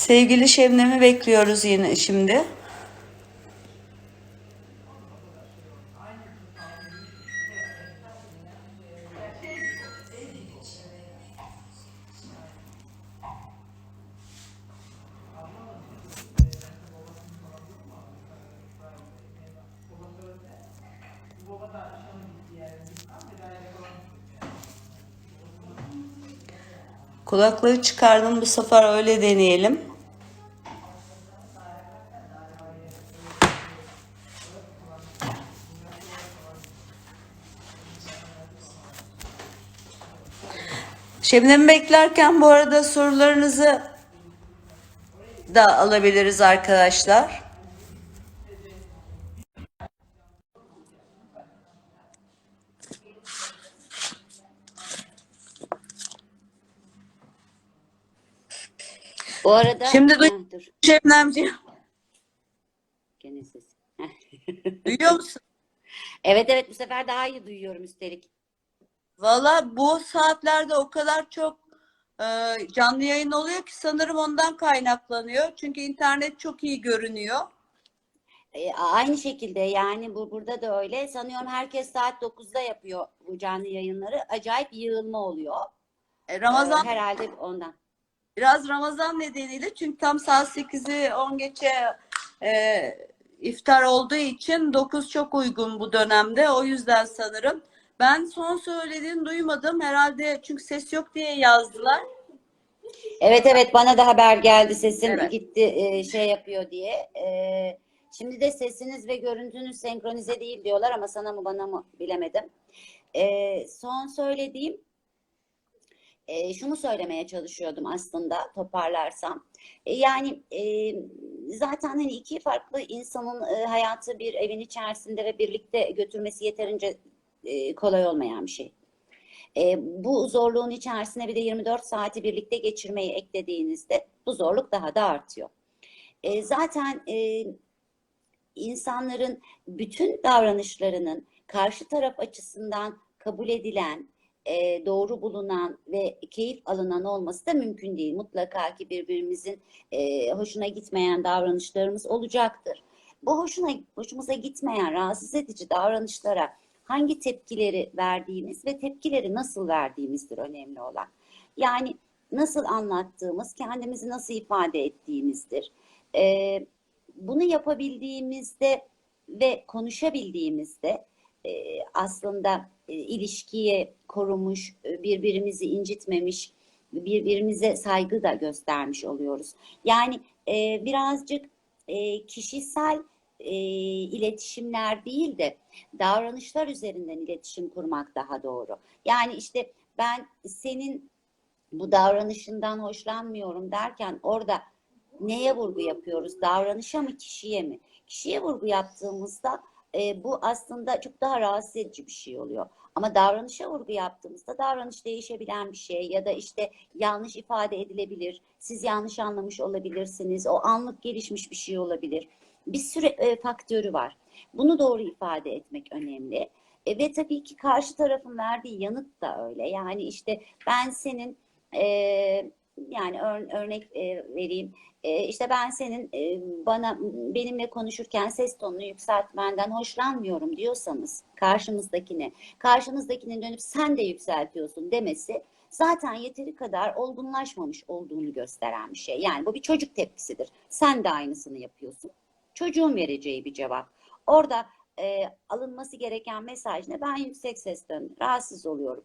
Sevgili Şebnem'i bekliyoruz yine şimdi. Kulaklığı çıkardım bu sefer öyle deneyelim. Şebnem'i beklerken bu arada sorularınızı da alabiliriz arkadaşlar. Bu arada Şimdi duy- Şebnemciğim gene ses. duyuyor musun? Evet evet bu sefer daha iyi duyuyorum üstelik. Valla bu saatlerde o kadar çok e, canlı yayın oluyor ki sanırım ondan kaynaklanıyor. Çünkü internet çok iyi görünüyor. E, aynı şekilde yani bu burada da öyle. Sanıyorum herkes saat 9'da yapıyor bu canlı yayınları. Acayip yığılma oluyor. E, E, Ramazan herhalde ondan. biraz Ramazan nedeniyle çünkü tam saat 8'i 10 geçe e, iftar olduğu için 9 çok uygun bu dönemde. O yüzden sanırım. Ben son söylediğini duymadım. Herhalde çünkü ses yok diye yazdılar. Evet evet bana da haber geldi sesim Evet. gitti e, şey yapıyor diye. E, şimdi de sesiniz ve görüntünüz senkronize değil diyorlar ama sana mı bana mı bilemedim. E, son söylediğim e, şunu söylemeye çalışıyordum aslında toparlarsam. E, yani e, zaten hani iki farklı insanın e, hayatı bir evin içerisinde ve birlikte götürmesi yeterince e, kolay olmayan bir şey. E, bu zorluğun içerisine bir de 24 saati birlikte geçirmeyi eklediğinizde bu zorluk daha da artıyor. E, zaten insanların bütün davranışlarının karşı taraf açısından kabul edilen, doğru bulunan ve keyif alınan olması da mümkün değil. Mutlaka ki birbirimizin hoşuna gitmeyen davranışlarımız olacaktır. Bu hoşuna hoşumuza gitmeyen rahatsız edici davranışlara hangi tepkileri verdiğimiz ve tepkileri nasıl verdiğimizdir önemli olan. Yani nasıl anlattığımız, kendimizi nasıl ifade ettiğimizdir. Ee, bunu yapabildiğimizde ve konuşabildiğimizde e, aslında e, ilişkiyi korumuş, e, birbirimizi incitmemiş, birbirimize saygı da göstermiş oluyoruz. Yani e, birazcık e, kişisel e, iletişimler değil de davranışlar üzerinden iletişim kurmak daha doğru. Yani işte ben senin bu davranışından hoşlanmıyorum derken orada neye vurgu yapıyoruz? Davranışa mı, kişiye mi? Kişiye vurgu yaptığımızda e, bu aslında çok daha rahatsız edici bir şey oluyor. Ama davranışa vurgu yaptığımızda davranış değişebilen bir şey ya da işte yanlış ifade edilebilir. Siz yanlış anlamış olabilirsiniz. O anlık gelişmiş bir şey olabilir. Bir sürü e, faktörü var. Bunu doğru ifade etmek önemli. E, ve tabii ki karşı tarafın verdiği yanıt da öyle. Yani işte ben senin e, yani ör- örnek e, vereyim. E, işte ben senin bana benimle konuşurken ses tonunu yükseltmenden hoşlanmıyorum diyorsanız karşımızdakine, karşınızdakinin dönüp sen de yükseltiyorsun demesi zaten yeteri kadar olgunlaşmamış olduğunu gösteren bir şey. Yani bu bir çocuk tepkisidir. Sen de aynısını yapıyorsun. Çocuğun vereceği bir cevap. Orada e, alınması gereken mesaj ne? Ben yüksek sesten rahatsız oluyorum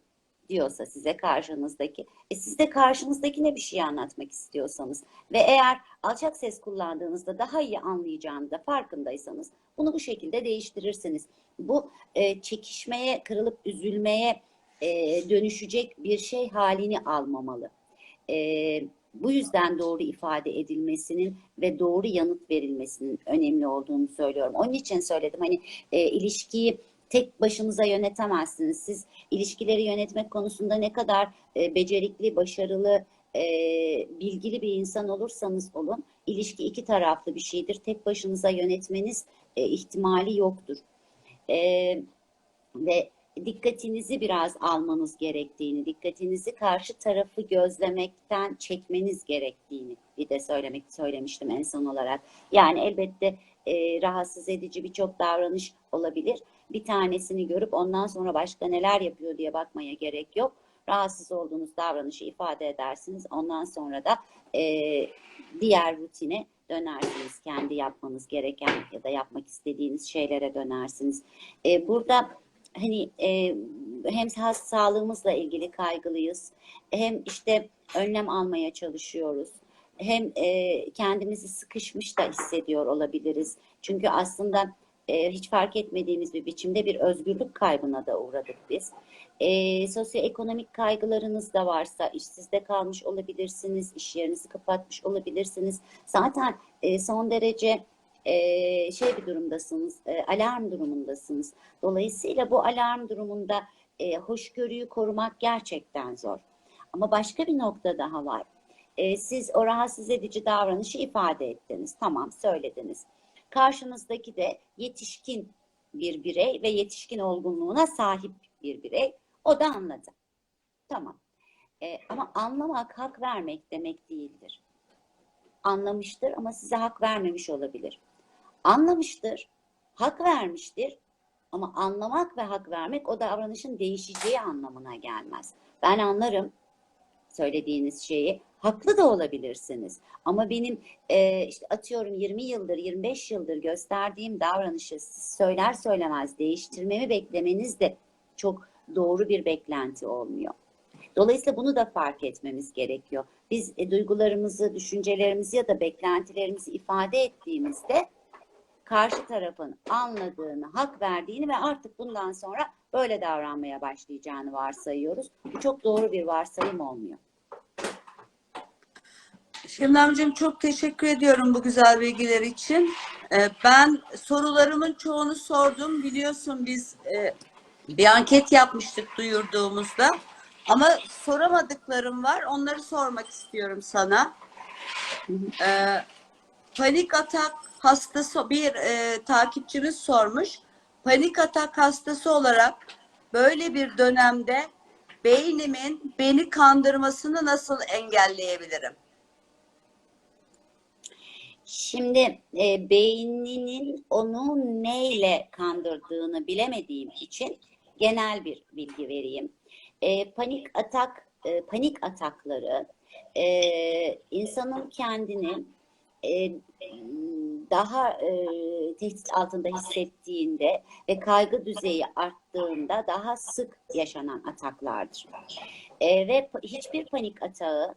diyorsa size karşınızdaki. E siz de karşınızdakine bir şey anlatmak istiyorsanız ve eğer alçak ses kullandığınızda daha iyi anlayacağını da farkındaysanız bunu bu şekilde değiştirirsiniz. Bu e, çekişmeye, kırılıp üzülmeye e, dönüşecek bir şey halini almamalı. E, bu yüzden doğru ifade edilmesinin ve doğru yanıt verilmesinin önemli olduğunu söylüyorum. Onun için söyledim hani e, ilişkiyi tek başınıza yönetemezsiniz. Siz ilişkileri yönetmek konusunda ne kadar e, becerikli, başarılı, e, bilgili bir insan olursanız olun, ilişki iki taraflı bir şeydir. Tek başınıza yönetmeniz e, ihtimali yoktur. E, ve dikkatinizi biraz almanız gerektiğini, dikkatinizi karşı tarafı gözlemekten çekmeniz gerektiğini bir de söylemek söylemiştim en son olarak. Yani elbette e, rahatsız edici birçok davranış olabilir. Bir tanesini görüp ondan sonra başka neler yapıyor diye bakmaya gerek yok. Rahatsız olduğunuz davranışı ifade edersiniz. Ondan sonra da e, diğer rutine dönersiniz. Kendi yapmanız gereken ya da yapmak istediğiniz şeylere dönersiniz. E, burada hani e, hem sağlığımızla ilgili kaygılıyız. Hem işte önlem almaya çalışıyoruz. Hem e, kendimizi sıkışmış da hissediyor olabiliriz. Çünkü aslında e, hiç fark etmediğimiz bir biçimde bir özgürlük kaybına da uğradık biz. E, sosyoekonomik kaygılarınız da varsa işsizde kalmış olabilirsiniz, iş yerinizi kapatmış olabilirsiniz. Zaten e, son derece e, şey bir durumdasınız, e, alarm durumundasınız. Dolayısıyla bu alarm durumunda e, hoşgörüyü korumak gerçekten zor. Ama başka bir nokta daha var. E, siz o rahatsız edici davranışı ifade ettiniz. Tamam söylediniz. Karşınızdaki de yetişkin bir birey ve yetişkin olgunluğuna sahip bir birey. O da anladı. Tamam. E, ama anlamak, hak vermek demek değildir. Anlamıştır ama size hak vermemiş olabilir. Anlamıştır, hak vermiştir ama anlamak ve hak vermek o davranışın değişeceği anlamına gelmez. Ben anlarım söylediğiniz şeyi. Haklı da olabilirsiniz. Ama benim e, işte atıyorum 20 yıldır, 25 yıldır gösterdiğim davranışı söyler söylemez değiştirmemi beklemeniz de çok doğru bir beklenti olmuyor. Dolayısıyla bunu da fark etmemiz gerekiyor. Biz e, duygularımızı, düşüncelerimizi ya da beklentilerimizi ifade ettiğimizde karşı tarafın anladığını, hak verdiğini ve artık bundan sonra böyle davranmaya başlayacağını varsayıyoruz. Bu çok doğru bir varsayım olmuyor. Şemdemciğim çok teşekkür ediyorum bu güzel bilgiler için. Ee, Ben sorularımın çoğunu sordum. Biliyorsun biz e, bir anket yapmıştık duyurduğumuzda. Ama soramadıklarım var. Onları sormak istiyorum sana. Ee, Panik atak hastası bir e, takipçimiz sormuş. Panik atak hastası olarak böyle bir dönemde beynimin beni kandırmasını nasıl engelleyebilirim? Şimdi e, beyninin onu neyle kandırdığını bilemediğim için genel bir bilgi vereyim. E, panik atak, e, panik atakları e, insanın kendini e, daha e, tehdit altında hissettiğinde ve kaygı düzeyi arttığında daha sık yaşanan ataklardır. E, ve hiçbir panik atağı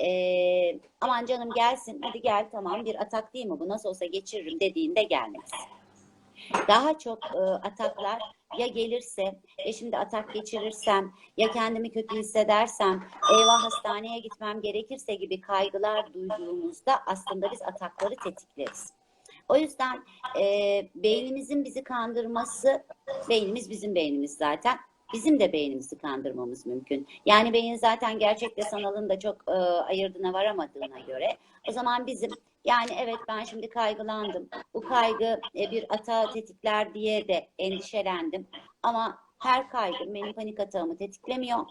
e, aman canım gelsin hadi gel tamam bir atak değil mi bu nasıl olsa geçiririm dediğinde gelmez. Daha çok e, ataklar ya gelirse ya şimdi atak geçirirsem ya kendimi kötü hissedersem eyvah hastaneye gitmem gerekirse gibi kaygılar duyduğumuzda aslında biz atakları tetikleriz. O yüzden e, beynimizin bizi kandırması, beynimiz bizim beynimiz zaten. Bizim de beynimizi kandırmamız mümkün. Yani beyin zaten gerçekle sanalın da çok e, ayırdına varamadığına göre o zaman bizim yani evet ben şimdi kaygılandım. Bu kaygı e, bir atağı tetikler diye de endişelendim. Ama her kaygı benim panik atağımı tetiklemiyor.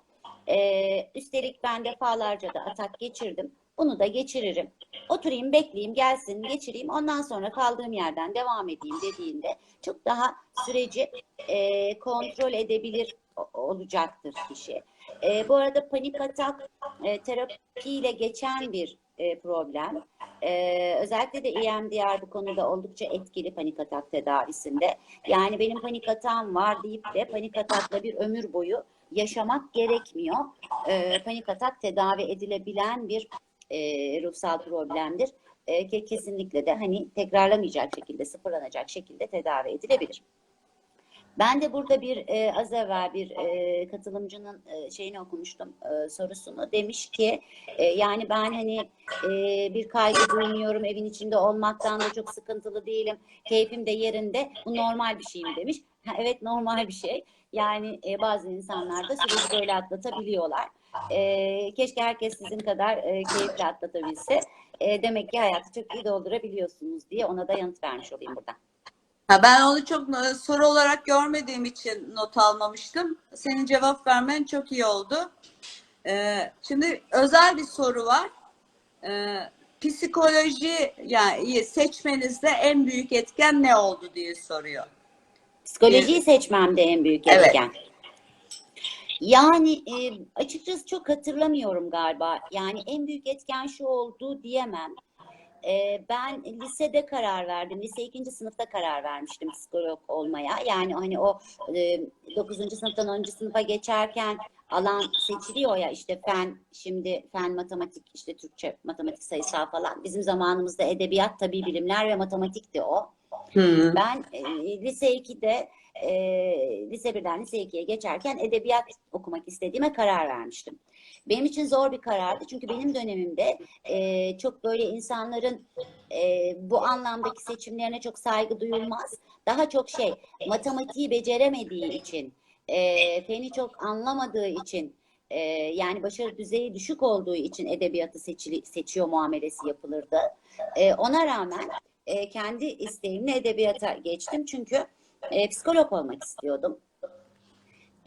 E, üstelik ben defalarca da atak geçirdim. Bunu da geçiririm. Oturayım, bekleyeyim, gelsin, geçireyim. Ondan sonra kaldığım yerden devam edeyim dediğinde çok daha süreci e, kontrol edebilir olacaktır kişi. E, bu arada panik atak e, terapiyle geçen bir e, problem. E, özellikle de EMDR bu konuda oldukça etkili panik atak tedavisinde. Yani benim panik atağım var deyip de panik atakla bir ömür boyu yaşamak gerekmiyor. E, panik atak tedavi edilebilen bir e, ruhsal problemdir. E, ke- kesinlikle de hani tekrarlamayacak şekilde, sıfırlanacak şekilde tedavi edilebilir. Ben de burada bir e, az evvel bir e, katılımcının e, şeyini okumuştum e, sorusunu. Demiş ki e, yani ben hani e, bir kaygı duymuyorum evin içinde olmaktan da çok sıkıntılı değilim. Keyfim de yerinde. Bu normal bir şey mi demiş. Ha, evet normal bir şey. Yani e, bazı insanlar da süreci böyle atlatabiliyorlar. E, keşke herkes sizin kadar e, keyifli atlatabilse. E, demek ki hayatı çok iyi doldurabiliyorsunuz diye ona da yanıt vermiş olayım buradan. Ha, ben onu çok e, soru olarak görmediğim için not almamıştım. Senin cevap vermen çok iyi oldu. Ee, şimdi özel bir soru var. Ee, psikoloji yani seçmenizde en büyük etken ne oldu diye soruyor. Psikolojiyi seçmemde en büyük Evet. etken. Yani e, açıkçası çok hatırlamıyorum galiba. Yani en büyük etken şu oldu diyemem. E, ben lisede karar verdim. Lise ikinci sınıfta karar vermiştim psikolog olmaya. Yani hani o e, 9. sınıftan 10. sınıfa geçerken alan seçiliyor ya işte fen, şimdi fen, matematik, işte Türkçe, matematik, sayısal falan. Bizim zamanımızda edebiyat, tabii bilimler ve matematikti o. Hı. Ben e, lise 2'de e, lise 1'den lise 2'ye geçerken edebiyat okumak istediğime karar vermiştim. Benim için zor bir karardı çünkü benim dönemimde e, çok böyle insanların e, bu anlamdaki seçimlerine çok saygı duyulmaz. Daha çok şey matematiği beceremediği için, e, feni çok anlamadığı için, e, yani başarı düzeyi düşük olduğu için edebiyatı seçili, seçiyor muamelesi yapılırdı. E, ona rağmen e, kendi isteğimle edebiyata geçtim çünkü e, psikolog olmak istiyordum.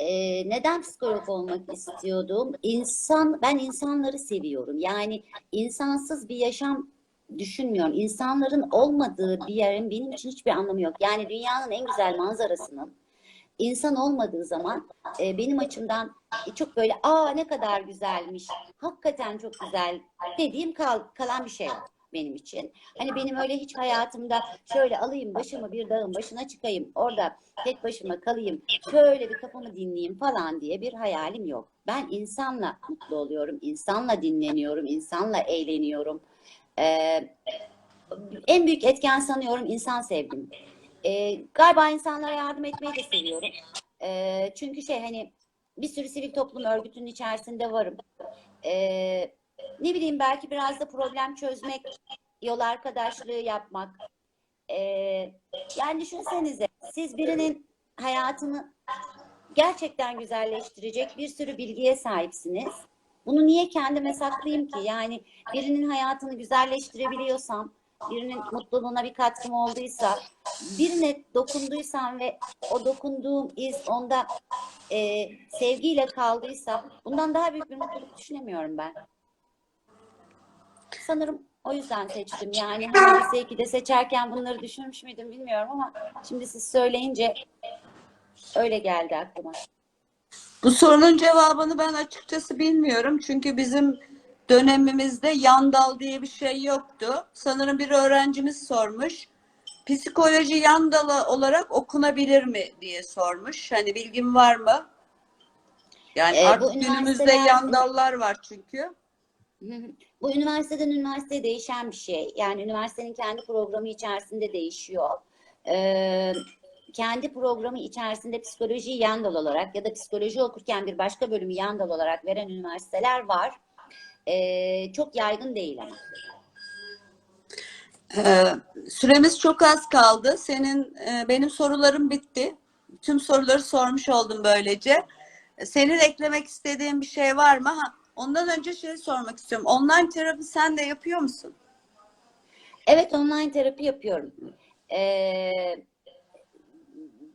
E, neden psikolog olmak istiyordum? İnsan, ben insanları seviyorum. Yani insansız bir yaşam düşünmüyorum. İnsanların olmadığı bir yerin benim için hiçbir anlamı yok. Yani dünyanın en güzel manzarasının insan olmadığı zaman e, benim açımdan çok böyle aa ne kadar güzelmiş, hakikaten çok güzel dediğim kal, kalan bir şey yok benim için. Hani benim öyle hiç hayatımda şöyle alayım başımı bir dağın başına çıkayım, orada tek başıma kalayım, şöyle bir kafamı dinleyeyim falan diye bir hayalim yok. Ben insanla mutlu oluyorum, insanla dinleniyorum, insanla eğleniyorum. Ee, en büyük etken sanıyorum insan sevgim. Ee, galiba insanlara yardım etmeyi de seviyorum. Ee, çünkü şey hani bir sürü sivil toplum örgütünün içerisinde varım. Ee, ne bileyim belki biraz da problem çözmek, yol arkadaşlığı yapmak. Ee, yani düşünsenize siz birinin hayatını gerçekten güzelleştirecek bir sürü bilgiye sahipsiniz. Bunu niye kendime saklayayım ki? Yani birinin hayatını güzelleştirebiliyorsam, birinin mutluluğuna bir katkım olduysa, birine dokunduysam ve o dokunduğum iz onda e, sevgiyle kaldıysa bundan daha büyük bir mutluluk düşünemiyorum ben. Sanırım o yüzden seçtim. Yani hani lise 2'de seçerken bunları düşünmüş müydüm bilmiyorum ama şimdi siz söyleyince öyle geldi aklıma. Bu sorunun cevabını ben açıkçası bilmiyorum. Çünkü bizim dönemimizde yan dal diye bir şey yoktu. Sanırım bir öğrencimiz sormuş. Psikoloji yan dalı olarak okunabilir mi diye sormuş. Hani bilgin var mı? Yani Ee, bu artık günümüzde üniversiteler- yan dallar var çünkü. Bu üniversiteden üniversiteye değişen bir şey. Yani üniversitenin kendi programı içerisinde değişiyor. Ee, kendi programı içerisinde psikolojiyi yan dal olarak ya da psikoloji okurken bir başka bölümü yan dal olarak veren üniversiteler var. Ee, çok yaygın değil ama. Ee, süremiz çok az kaldı. Senin e, benim sorularım bitti. Tüm soruları sormuş oldum böylece. Senin eklemek istediğin bir şey var mı? Ha, ondan önce şey sormak istiyorum. Online terapi sen de yapıyor musun? Evet online terapi yapıyorum. Ee,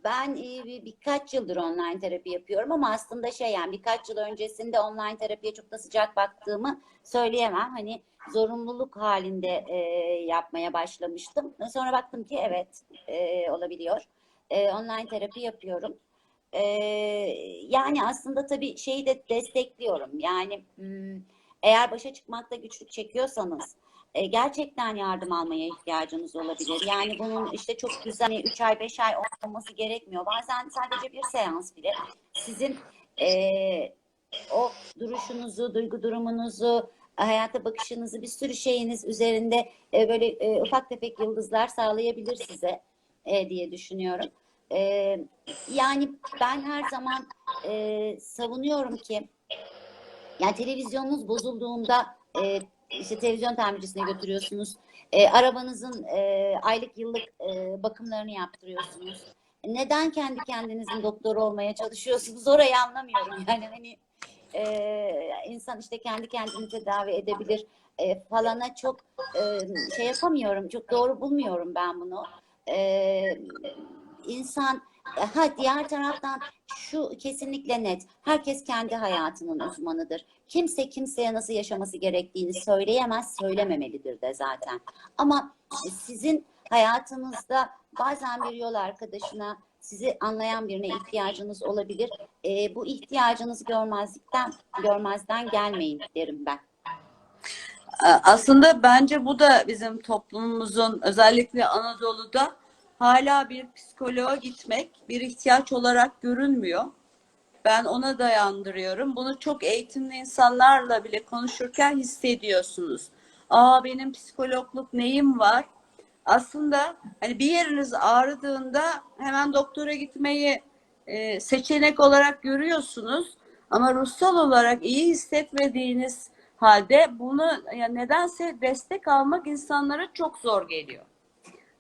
ben bir- birkaç yıldır online terapi yapıyorum ama aslında şey yani birkaç yıl öncesinde online terapiye çok da sıcak baktığımı söyleyemem. Hani zorunluluk halinde e, yapmaya başlamıştım. Sonra baktım ki evet e, olabiliyor. E, online terapi yapıyorum. Yani aslında tabii şeyi de destekliyorum. Yani eğer başa çıkmakta güçlük çekiyorsanız e, gerçekten yardım almaya ihtiyacınız olabilir. Yani bunun işte çok güzel 3 ay 5 ay olması gerekmiyor. Bazen sadece bir seans bile sizin e, o duruşunuzu, duygu durumunuzu, hayata bakışınızı bir sürü şeyiniz üzerinde e, böyle e, ufak tefek yıldızlar sağlayabilir size e, diye düşünüyorum. E, yani ben her zaman e, savunuyorum ki yani televizyonunuz bozulduğunda e, işte televizyon tamircisine götürüyorsunuz. E, arabanızın e, aylık yıllık e, bakımlarını yaptırıyorsunuz. Neden kendi kendinizin doktoru olmaya çalışıyorsunuz? Orayı anlamıyorum. Yani hani e, insan işte kendi kendini tedavi edebilir e, falana çok e, şey yapamıyorum. Çok doğru bulmuyorum ben bunu. e, insan ha diğer taraftan şu kesinlikle net. Herkes kendi hayatının uzmanıdır. Kimse kimseye nasıl yaşaması gerektiğini söyleyemez, söylememelidir de zaten. Ama sizin hayatınızda bazen bir yol arkadaşına, sizi anlayan birine ihtiyacınız olabilir. E, bu ihtiyacınızı görmezlikten, görmezden gelmeyin derim ben. Aslında bence bu da bizim toplumumuzun özellikle Anadolu'da hala bir psikoloğa gitmek bir ihtiyaç olarak görünmüyor. Ben ona dayandırıyorum. Bunu çok eğitimli insanlarla bile konuşurken hissediyorsunuz. Aa benim psikologluk neyim var? Aslında hani bir yeriniz ağrıdığında hemen doktora gitmeyi e, seçenek olarak görüyorsunuz. Ama ruhsal olarak iyi hissetmediğiniz halde bunu yani nedense destek almak insanlara çok zor geliyor.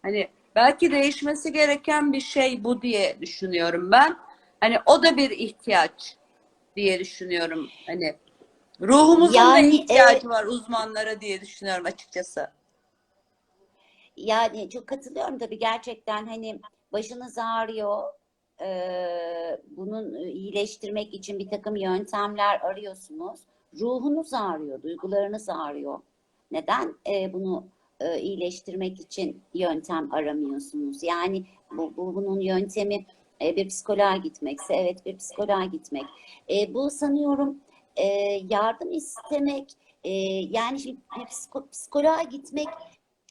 Hani belki değişmesi gereken bir şey bu diye düşünüyorum ben. Hani o da bir ihtiyaç diye düşünüyorum. Hani ruhumuzun da Yani, ihtiyacı evet. var uzmanlara diye düşünüyorum açıkçası. Yani çok katılıyorum tabii gerçekten hani başınız ağrıyor. Eee, bunun iyileştirmek için bir takım yöntemler arıyorsunuz. Ruhunuz ağrıyor, duygularınız ağrıyor. Neden eee, bunu eee, iyileştirmek için yöntem aramıyorsunuz? Yani bu, bu bunun yöntemi eee, bir psikoloğa gitmekse evet bir psikoloğa gitmek. Eee, bu sanıyorum eee, yardım istemek eee, yani şimdi psiko- psikoloğa gitmek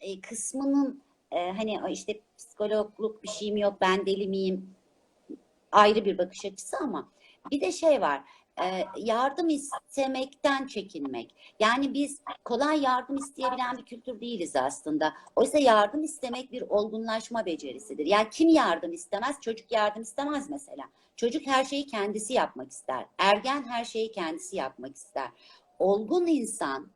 e, kısmının e, hani işte psikologluk bir şeyim yok ben deli miyim ayrı bir bakış açısı ama bir de şey var e, yardım istemekten çekinmek. Yani biz kolay yardım isteyebilen bir kültür değiliz aslında. Oysa yardım istemek bir olgunlaşma becerisidir. Yani kim yardım istemez? Çocuk yardım istemez mesela. Çocuk her şeyi kendisi yapmak ister. Ergen her şeyi kendisi yapmak ister. Olgun insan,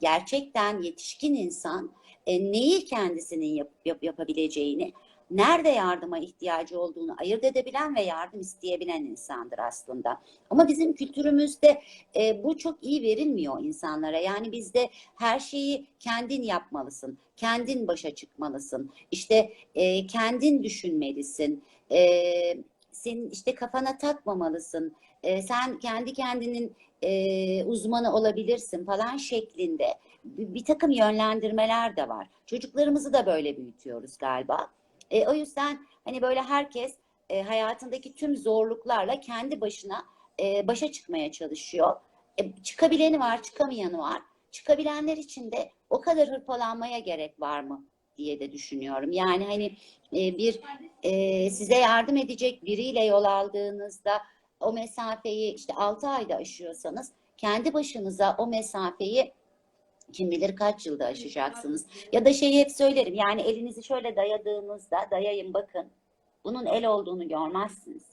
gerçekten yetişkin insan e, neyi kendisinin yap, yap- yapabileceğini, nerede yardıma ihtiyacı olduğunu ayırt edebilen ve yardım isteyebilen insandır aslında. Ama bizim kültürümüzde e, bu çok iyi verilmiyor insanlara. Yani bizde her şeyi kendin yapmalısın, kendin başa çıkmalısın, işte e, kendin düşünmelisin, e, senin işte kafana takmamalısın, e, sen kendi kendinin e, uzmanı olabilirsin falan şeklinde bir, takım yönlendirmeler de var. Çocuklarımızı da böyle büyütüyoruz galiba. E, o yüzden hani böyle herkes e, hayatındaki tüm zorluklarla kendi başına e, başa çıkmaya çalışıyor. E, çıkabileni var, çıkamayanı var. Çıkabilenler için de o kadar hırpalanmaya gerek var mı diye de düşünüyorum. Yani hani e, bir e, size yardım edecek biriyle yol aldığınızda o mesafeyi işte 6 ayda aşıyorsanız kendi başınıza o mesafeyi kim bilir kaç yılda aşacaksınız. Ya da şeyi hep söylerim yani elinizi şöyle dayadığınızda dayayın bakın bunun el olduğunu görmezsiniz.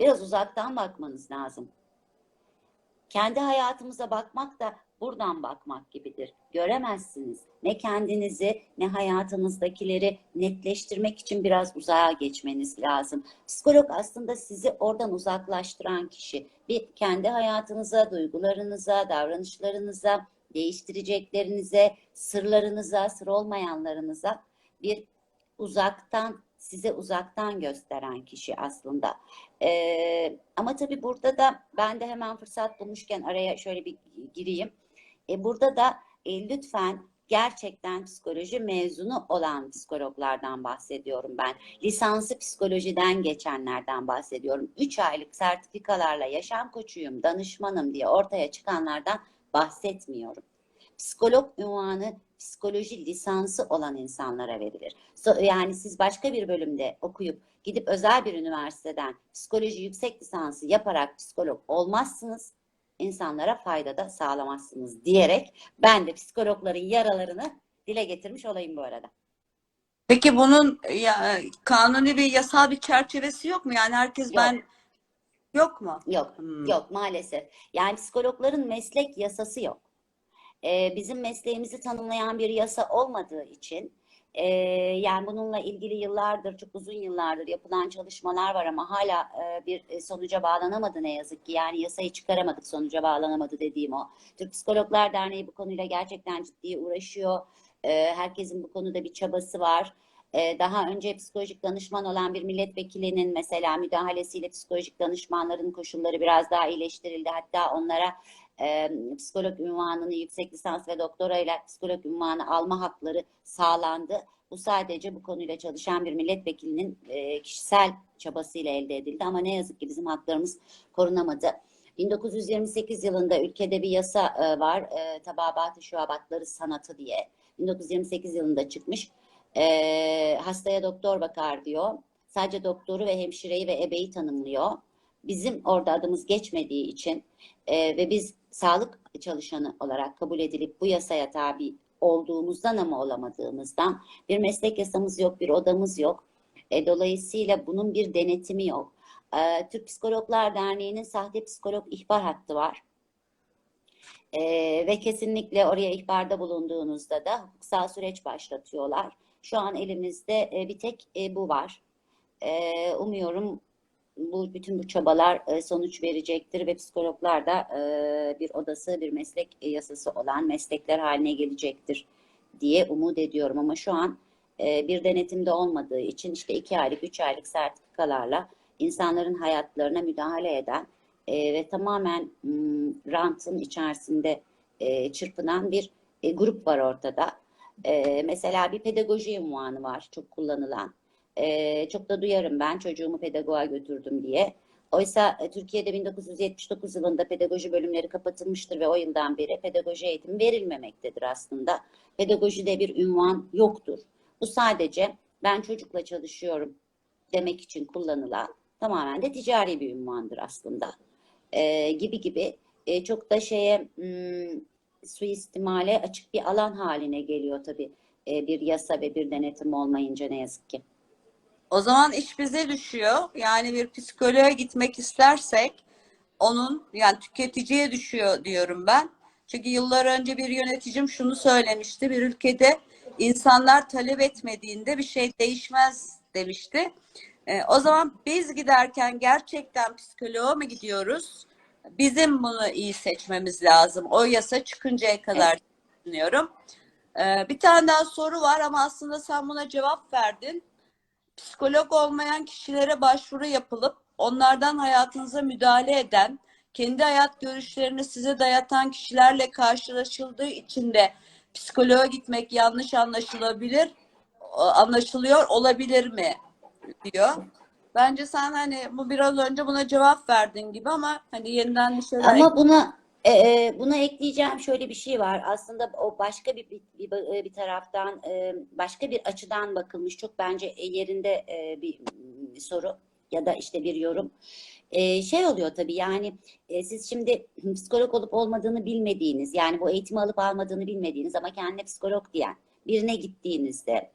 Biraz uzaktan bakmanız lazım. Kendi hayatımıza bakmak da buradan bakmak gibidir. Göremezsiniz. Ne kendinizi ne hayatınızdakileri netleştirmek için biraz uzağa geçmeniz lazım. Psikolog aslında sizi oradan uzaklaştıran kişi. Bir kendi hayatınıza, duygularınıza, davranışlarınıza, değiştireceklerinize, sırlarınıza, sır olmayanlarınıza bir uzaktan size uzaktan gösteren kişi aslında. Ee, ama tabii burada da ben de hemen fırsat bulmuşken araya şöyle bir gireyim. E, burada da e, lütfen gerçekten psikoloji mezunu olan psikologlardan bahsediyorum ben. Lisansı psikolojiden geçenlerden bahsediyorum. 3 aylık sertifikalarla yaşam koçuyum, danışmanım diye ortaya çıkanlardan bahsetmiyorum. Psikolog ünvanı psikoloji lisansı olan insanlara verilir. So- Yani siz başka bir bölümde okuyup gidip özel bir üniversiteden psikoloji yüksek lisansı yaparak psikolog olmazsınız. insanlara fayda da sağlamazsınız diyerek ben de psikologların yaralarını dile getirmiş olayım bu arada. Peki bunun ya, kanuni bir yasal bir çerçevesi yok mu? Yani herkes Yok. ben yok mu? Yok, Hmm. yok maalesef. Yani psikologların meslek yasası yok. Ee, bizim mesleğimizi tanımlayan bir yasa olmadığı için e, yani bununla ilgili yıllardır, çok uzun yıllardır yapılan çalışmalar var ama hala e, bir e, sonuca bağlanamadı ne yazık ki. Yani yasayı çıkaramadık sonuca bağlanamadı dediğim o. Türk Psikologlar Derneği bu konuyla gerçekten ciddi uğraşıyor. E, herkesin bu konuda bir çabası var. E, daha önce psikolojik danışman olan bir milletvekilinin mesela müdahalesiyle psikolojik danışmanların koşulları biraz daha iyileştirildi. Hatta onlara e, psikolog ünvanını yüksek lisans ve doktorayla psikolog ünvanı alma hakları sağlandı. Bu sadece bu konuyla çalışan bir milletvekilinin e, kişisel çabasıyla elde edildi ama ne yazık ki bizim haklarımız korunamadı. 1928 yılında ülkede bir yasa e, var, e, tababat-ı şuabatları sanatı diye. 1928 yılında çıkmış. E, hastaya doktor bakar diyor. Sadece doktoru ve hemşireyi ve ebeyi tanımlıyor. Bizim orada adımız geçmediği için e, ve biz sağlık çalışanı olarak kabul edilip bu yasaya tabi olduğumuzdan ama olamadığımızdan bir meslek yasamız yok, bir odamız yok. E, dolayısıyla bunun bir denetimi yok. E, Türk Psikologlar Derneği'nin sahte psikolog ihbar hattı var. E, ve kesinlikle oraya ihbarda bulunduğunuzda da hukuksal süreç başlatıyorlar. Şu an elimizde e, bir tek e, bu var. E, umuyorum bu bütün bu çabalar e, sonuç verecektir ve psikologlar da e, bir odası, bir meslek yasası olan meslekler haline gelecektir diye umut ediyorum. Ama şu an e, bir denetimde olmadığı için işte iki aylık, üç aylık sertifikalarla insanların hayatlarına müdahale eden e, ve tamamen m, rantın içerisinde e, çırpınan bir e, grup var ortada. E, mesela bir pedagoji unvanı var çok kullanılan. E, çok da duyarım ben çocuğumu pedagoğa götürdüm diye. Oysa e, Türkiye'de 1979 yılında pedagoji bölümleri kapatılmıştır ve o yıldan beri pedagoji eğitimi verilmemektedir aslında. Pedagojide bir ünvan yoktur. Bu sadece ben çocukla çalışıyorum demek için kullanılan tamamen de ticari bir ünvandır aslında. E, gibi gibi e, çok da şeye hmm, suistimale açık bir alan haline geliyor tabii. E, bir yasa ve bir denetim olmayınca ne yazık ki. O zaman iş bize düşüyor. Yani bir psikoloğa gitmek istersek onun yani tüketiciye düşüyor diyorum ben. Çünkü yıllar önce bir yöneticim şunu söylemişti. Bir ülkede insanlar talep etmediğinde bir şey değişmez demişti. E, o zaman biz giderken gerçekten psikoloğa mı gidiyoruz? Bizim bunu iyi seçmemiz lazım. O yasa çıkıncaya kadar düşünüyorum. E, bir tane daha soru var ama aslında sen buna cevap verdin psikolog olmayan kişilere başvuru yapılıp onlardan hayatınıza müdahale eden, kendi hayat görüşlerini size dayatan kişilerle karşılaşıldığı için de psikoloğa gitmek yanlış anlaşılabilir, anlaşılıyor olabilir mi diyor. Bence sen hani bu biraz önce buna cevap verdin gibi ama hani yeniden bir şeyler Ama buna e, e, buna ekleyeceğim şöyle bir şey var. Aslında o başka bir bir, bir, bir taraftan e, başka bir açıdan bakılmış çok bence e, yerinde e, bir bir soru ya da işte bir yorum. E, şey oluyor tabii yani e, siz şimdi psikolog olup olmadığını bilmediğiniz yani bu eğitimi alıp almadığını bilmediğiniz ama kendine psikolog diyen birine gittiğinizde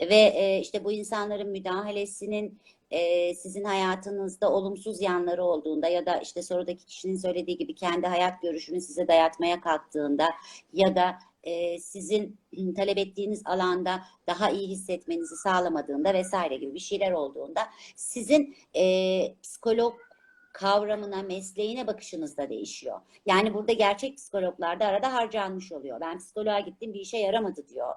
ve e, işte bu insanların müdahalesinin e, sizin hayatınızda olumsuz yanları olduğunda ya da işte sorudaki kişinin söylediği gibi kendi hayat görüşünü size dayatmaya kalktığında ya da e, sizin talep ettiğiniz alanda daha iyi hissetmenizi sağlamadığında vesaire gibi bir şeyler olduğunda sizin e, psikolog kavramına, mesleğine bakışınız da değişiyor. Yani burada gerçek psikologlar da arada harcanmış oluyor. Ben psikoloğa gittim bir işe yaramadı diyor.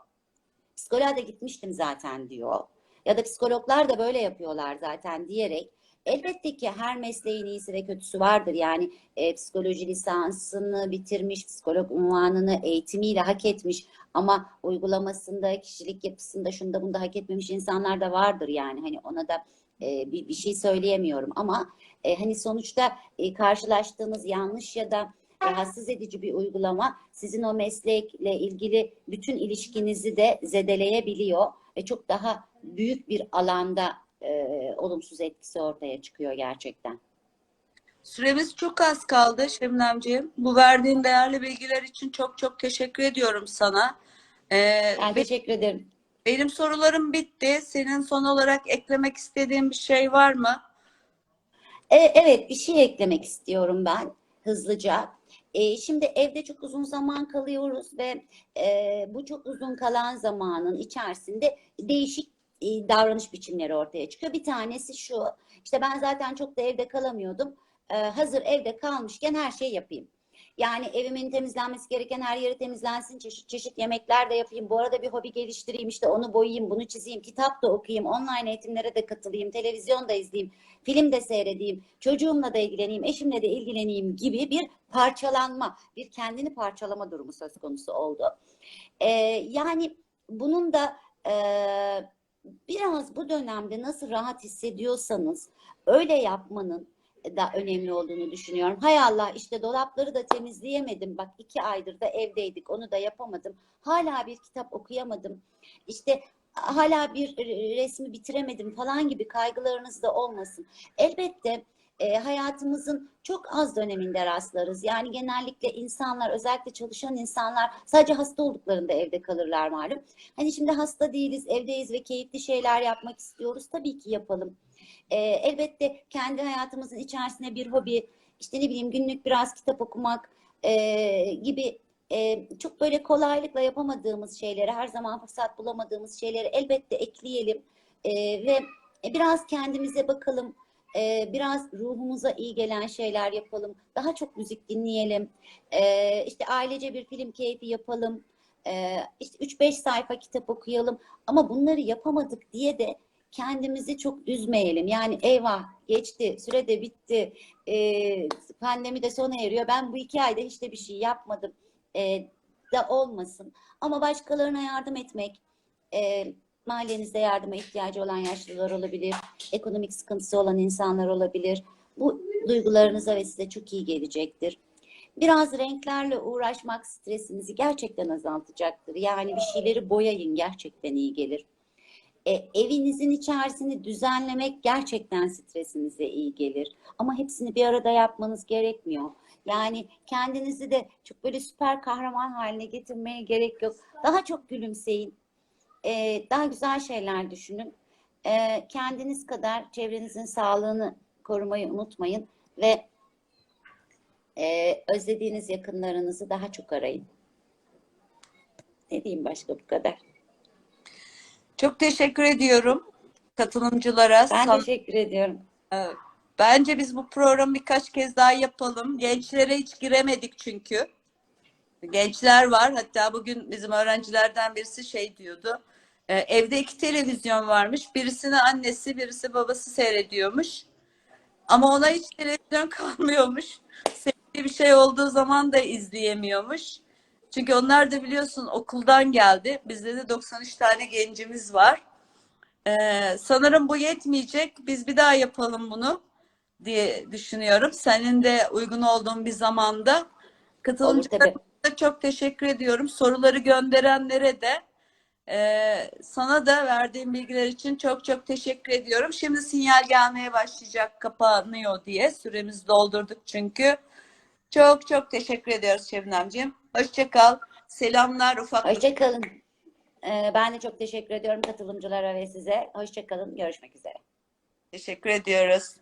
Psikoloğa da gitmiştim zaten diyor. Ya da psikologlar da böyle yapıyorlar zaten diyerek elbette ki her mesleğin iyisi ve kötüsü vardır. Yani e, psikoloji lisansını bitirmiş, psikolog unvanını eğitimiyle hak etmiş ama uygulamasında, kişilik yapısında, şunda bunda hak etmemiş insanlar da vardır yani. Hani ona da e, bir, bir şey söyleyemiyorum ama e, hani sonuçta e, karşılaştığınız yanlış ya da rahatsız edici bir uygulama sizin o meslekle ilgili bütün ilişkinizi de zedeleyebiliyor ve çok daha büyük bir alanda e, olumsuz etkisi ortaya çıkıyor gerçekten. Süremiz çok az kaldı Şebnemciğim. Bu verdiğin değerli bilgiler için çok çok teşekkür ediyorum sana. Ee, Ben be- teşekkür ederim. benim sorularım bitti. Senin son olarak eklemek istediğin bir şey var mı? E, evet bir şey eklemek istiyorum ben hızlıca. E, şimdi evde çok uzun zaman kalıyoruz ve e, bu çok uzun kalan zamanın içerisinde değişik e, davranış biçimleri ortaya çıkıyor. Bir tanesi şu, işte ben zaten çok da evde kalamıyordum. E, hazır evde kalmışken her şeyi yapayım. Yani evimin temizlenmesi gereken her yeri temizlensin. Çeşit çeşit yemekler de yapayım. Bu arada bir hobi geliştireyim. işte onu boyayayım, bunu çizeyim, kitap da okuyayım, online eğitimlere de katılayım, televizyon da izleyeyim, film de seyredeyim, çocuğumla da ilgileneyim, eşimle de ilgileneyim gibi bir parçalanma, bir kendini parçalama durumu söz konusu oldu. Ee, yani bunun da e, biraz bu dönemde nasıl rahat hissediyorsanız öyle yapmanın da önemli olduğunu düşünüyorum. Hay Allah işte dolapları da temizleyemedim. Bak iki aydır da evdeydik onu da yapamadım. Hala bir kitap okuyamadım. İşte hala bir resmi bitiremedim falan gibi kaygılarınız da olmasın. Elbette e, hayatımızın çok az döneminde rastlarız. Yani genellikle insanlar özellikle çalışan insanlar sadece hasta olduklarında evde kalırlar malum. Hani şimdi hasta değiliz, evdeyiz ve keyifli şeyler yapmak istiyoruz. Tabii ki yapalım. E, elbette kendi hayatımızın içerisine bir hobi, işte ne bileyim günlük biraz kitap okumak e, gibi e, çok böyle kolaylıkla yapamadığımız şeyleri, her zaman fırsat bulamadığımız şeyleri elbette ekleyelim E, ve biraz kendimize bakalım. E, biraz ruhumuza iyi gelen şeyler yapalım. Daha çok müzik dinleyelim. E, işte ailece bir film keyfi yapalım. E, işte 3-5 sayfa kitap okuyalım. Ama bunları yapamadık diye de kendimizi çok üzmeyelim. Yani eyvah geçti, süre de bitti, e, pandemi de sona eriyor. Ben bu iki ayda hiç de bir şey yapmadım e, da olmasın. Ama başkalarına yardım etmek, e, mahallenizde yardıma ihtiyacı olan yaşlılar olabilir, ekonomik sıkıntısı olan insanlar olabilir. Bu duygularınıza ve size çok iyi gelecektir. Biraz renklerle uğraşmak stresinizi gerçekten azaltacaktır. Yani bir şeyleri boyayın gerçekten iyi gelir. E, evinizin içerisini düzenlemek gerçekten stresinize iyi gelir. Ama hepsini bir arada yapmanız gerekmiyor. Yani kendinizi de çok böyle süper kahraman haline getirmeye gerek yok. Daha çok gülümseyin. E, daha güzel şeyler düşünün. E, kendiniz kadar çevrenizin sağlığını korumayı unutmayın ve e, özlediğiniz yakınlarınızı daha çok arayın. Ne diyeyim başka bu kadar. Çok teşekkür ediyorum katılımcılara. Ben Sana- teşekkür ediyorum. Evet. Bence biz bu programı birkaç kez daha yapalım. Gençlere hiç giremedik çünkü. Gençler var. Hatta bugün bizim öğrencilerden birisi şey diyordu. E, evde iki televizyon varmış. Birisini annesi, birisi babası seyrediyormuş. Ama ona hiç televizyon kalmıyormuş. Sevdiği bir şey olduğu zaman da izleyemiyormuş. Çünkü onlar da biliyorsun okuldan geldi. Bizde de 93 tane gencimiz var. Ee, sanırım bu yetmeyecek. Biz bir daha yapalım bunu diye düşünüyorum. Senin de uygun olduğun bir zamanda. Da çok teşekkür ediyorum. Soruları gönderenlere de e, sana da verdiğin bilgiler için çok çok teşekkür ediyorum. Şimdi sinyal gelmeye başlayacak kapanıyor diye süremizi doldurduk çünkü. Çok çok teşekkür ediyoruz Şebnemciğim. Hoşça kal. Selamlar ufaklık. Hoşçakalın. Ee, ben de çok teşekkür ediyorum katılımcılara ve size. Hoşçakalın. Görüşmek üzere. Teşekkür ediyoruz.